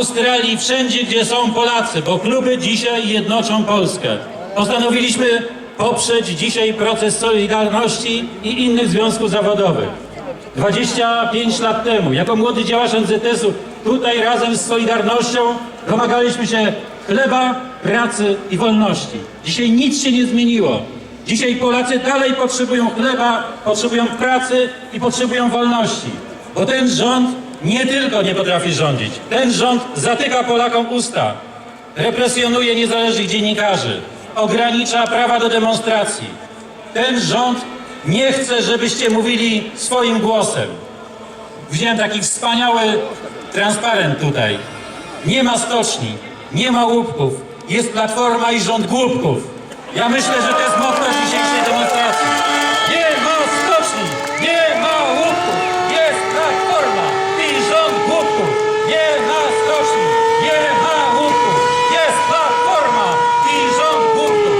Australii, wszędzie, gdzie są Polacy, bo kluby dzisiaj jednoczą Polskę. Postanowiliśmy poprzeć dzisiaj proces Solidarności i innych związków zawodowych. 25 lat temu, jako młody działacz NZS-u, tutaj razem z Solidarnością domagaliśmy się chleba, pracy i wolności. Dzisiaj nic się nie zmieniło. Dzisiaj Polacy dalej potrzebują chleba, potrzebują pracy i potrzebują wolności. Bo ten rząd nie tylko nie potrafi rządzić, ten rząd zatyka Polakom usta, represjonuje niezależnych dziennikarzy, ogranicza prawa do demonstracji. Ten rząd nie chce, żebyście mówili swoim głosem. Wziąłem taki wspaniały transparent tutaj. Nie ma stoczni, nie ma łupków, jest platforma i rząd głupków. Ja myślę, że to jest motto dzisiejszej demonstracji. Nie ma stoczni, nie ma łupków, jest platforma i rząd głupków. Nie ma stoczni, nie ma łupków, jest platforma i rząd głupków.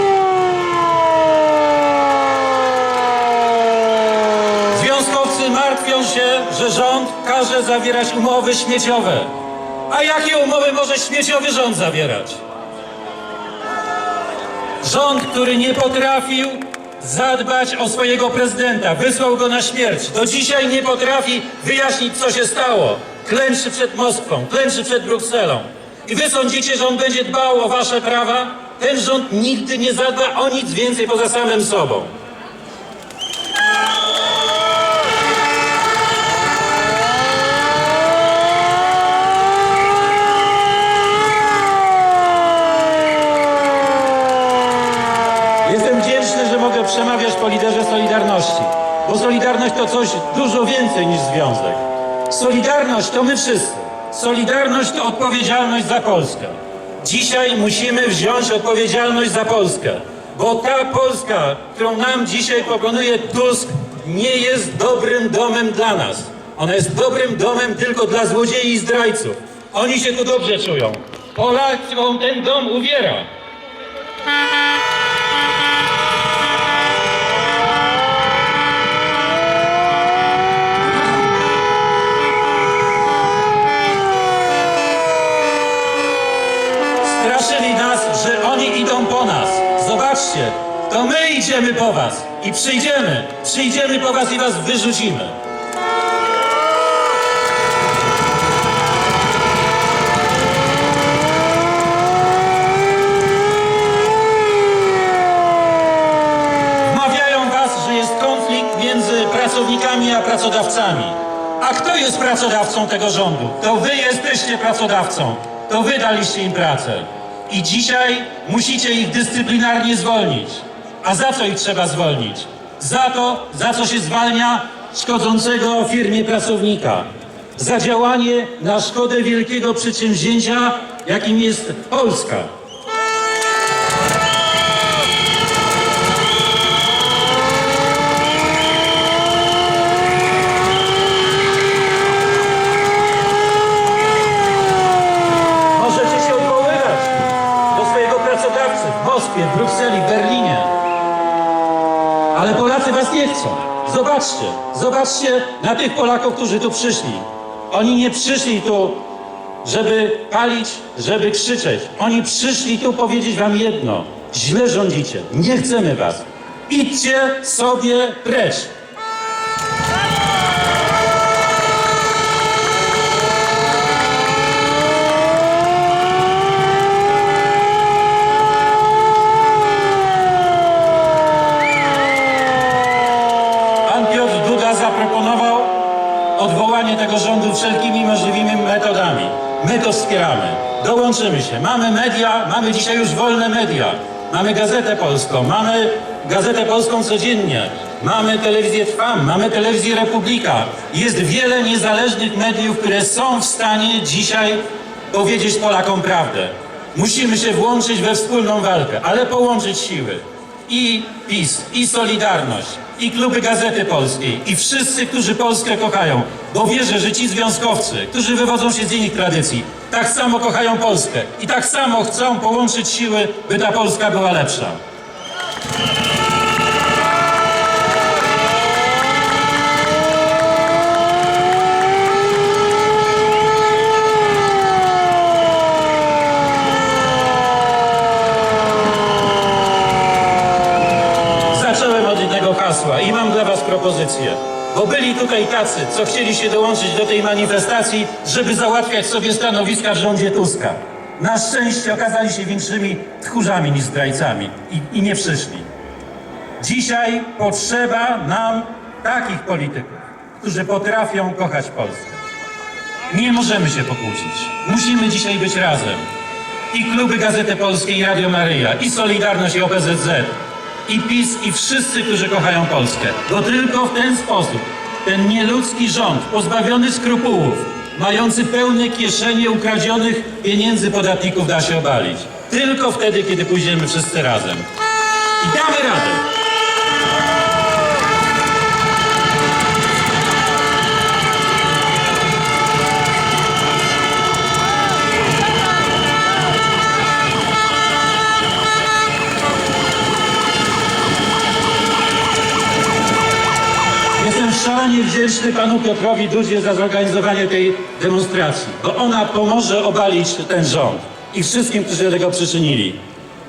Związkowcy martwią się, że rząd zawierać umowy śmieciowe. A jakie umowy może śmieciowy rząd zawierać? Rząd, który nie potrafił zadbać o swojego prezydenta, wysłał go na śmierć. Do dzisiaj nie potrafi wyjaśnić, co się stało. Klęczy przed Moskwą, klęczy przed Brukselą. I wy sądzicie, że on będzie dbał o wasze prawa? Ten rząd nigdy nie zadba o nic więcej poza samym sobą. Jestem wdzięczny, że mogę przemawiać po liderze Solidarności, bo Solidarność to coś dużo więcej niż związek. Solidarność to my wszyscy. Solidarność to odpowiedzialność za Polskę. Dzisiaj musimy wziąć odpowiedzialność za Polskę, bo ta Polska, którą nam dzisiaj proponuje Tusk, nie jest dobrym domem dla nas. Ona jest dobrym domem tylko dla złodziei i zdrajców. Oni się tu dobrze czują. Polakom ten dom uwiera. To my idziemy po was i przyjdziemy. Przyjdziemy po was i was wyrzucimy. Wmawiają was, że jest konflikt między pracownikami a pracodawcami. A kto jest pracodawcą tego rządu? To wy jesteście pracodawcą. To wy daliście im pracę. I dzisiaj musicie ich dyscyplinarnie zwolnić. A za co ich trzeba zwolnić? Za to, za co się zwalnia szkodzącego firmie pracownika. Za działanie na szkodę wielkiego przedsięwzięcia, jakim jest Polska. Możecie się odwoływać do swojego pracodawcy w Moskwie, w Brukseli, w Berlinie. Ale Zobaczcie, zobaczcie na tych Polaków, którzy tu przyszli. Oni nie przyszli tu, żeby palić, żeby krzyczeć. Oni przyszli tu powiedzieć wam jedno. Źle rządzicie. Nie chcemy was. Idźcie sobie precz. Odwołanie tego rządu wszelkimi możliwymi metodami. My to wspieramy. Dołączymy się. Mamy media, mamy dzisiaj już wolne media. Mamy Gazetę Polską, mamy Gazetę Polską codziennie, mamy Telewizję Trwam, mamy Telewizję Republika. Jest wiele niezależnych mediów, które są w stanie dzisiaj powiedzieć Polakom prawdę. Musimy się włączyć we wspólną walkę, ale połączyć siły i PiS, i Solidarność, i kluby Gazety Polskiej, i wszyscy, którzy Polskę kochają, bo wierzę, że ci związkowcy, którzy wywodzą się z innych tradycji, tak samo kochają Polskę i tak samo chcą połączyć siły, by ta Polska była lepsza. Opozycję. Bo byli tutaj tacy, co chcieli się dołączyć do tej manifestacji, żeby załatwiać sobie stanowiska w rządzie Tuska. Na szczęście okazali się większymi tchórzami niż zdrajcami i, i nie przyszli. Dzisiaj potrzeba nam takich polityków, którzy potrafią kochać Polskę. Nie możemy się pokłócić. Musimy dzisiaj być razem. I kluby Gazety Polskiej, i Radio Maryja, i Solidarność, i OPZZ, i PiS, i wszyscy, którzy kochają Polskę. Bo tylko w ten sposób ten nieludzki rząd, pozbawiony skrupułów, mający pełne kieszenie ukradzionych pieniędzy podatników da się obalić. Tylko wtedy, kiedy pójdziemy wszyscy razem. I damy radę. Szalenie wdzięczny panu Piotrowi Dudzie za zorganizowanie tej demonstracji, bo ona pomoże obalić ten rząd i wszystkim, którzy do tego przyczynili.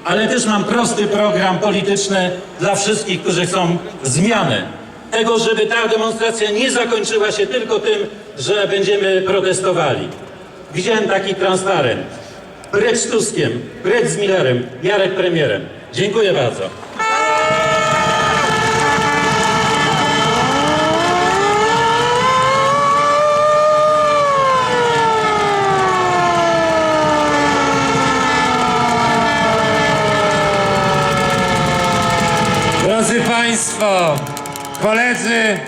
Ale też mam prosty program polityczny dla wszystkich, którzy chcą zmiany. Tego, żeby ta demonstracja nie zakończyła się tylko tym, że będziemy protestowali. Widziałem taki transparent. Precz Tuskiem, precz z Millerem, Jarek premierem. Dziękuję bardzo. Drodzy Państwo, koledzy